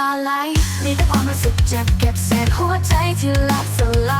ำตาไหลมีแต่ความรู้สึกเจ็บเก็บเศษหัวใจที่ลับสลาย